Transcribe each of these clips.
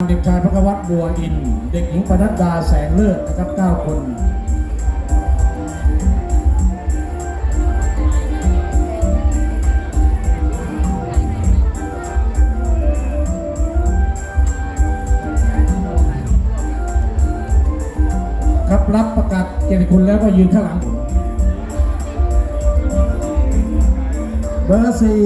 เด็กชายพระวัตบัวอิน เด็กหญิงปนัดดาแสงเลิศนะครับ 9 คนครับรับประกาศเกียรติคุณแล้วก็ยืนข้างหลังผมเบอร์สี่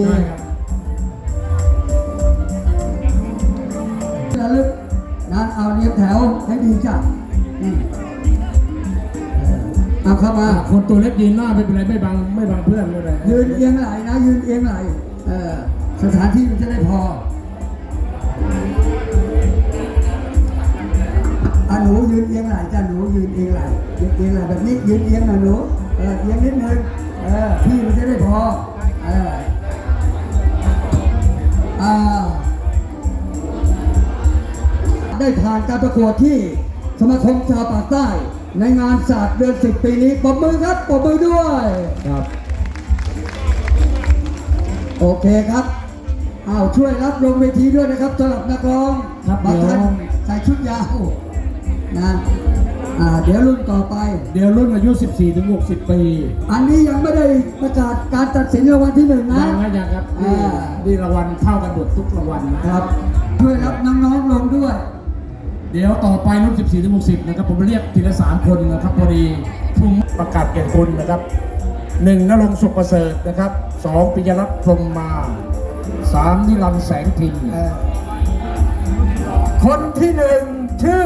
นะเอาเรียงแถวให้ดีจ้ะอืมเออเอาเข้ามาอะคนตัวเล็กยืนหน้าไม่เป็นไรไม่บังไม่บังเพื่อนไม่เป็นไรยืนเอียงไหลนะ ยืนเอียงไหลเออสถานที่มันจะได้พออะหนูยืนเอียงไหลจ้ะหนูยืนเอียงไหลยืนเอียงไหลแบบนี้ยืนเอียงหน่อยหนูเออเอียงนิดนึงเออที่มันจะได้พอเอออ่า ได้ผ่านการประกวดที่สมาคมชาวปากใต้ ในงานศาสตร์เดือนสิบปีนี้ปรบมือครับปรบมือด้วยครับ โอเคครับอ้าวช่วยรับลงเวทีด้วยนะครับสำหรับนักร้องครับบางท่านเดี๋ยวใส่ชุดยาวนะอ่าเดี๋ยวรุ่นต่อไป เดี๋ยวรุ่นอายุ 14 ถึง 60 ปี อันนี้ยังไม่ได้ประกาศการตัดสินรางวัลที่หนึ่งนะยังนะยังครับนี่อ่านี่รางวัลเท่ากันหมดทุกรางวัลนะครับ ช่วยรับน้องๆลงด้วย เดี๋ยวต่อไปรุ่น 14ถึง60 นะครับ ผมเรียกทีละ 3 คนนะครับพอดีทุ่มประกาศเกียรติคุณนะครับหนึ่งนรงค์สุขประเสริฐนะครับสองปิยรัตน์พรหมมาสามนิรันดร์แสงทินเอ่อคนที่หนึ่งชื่อ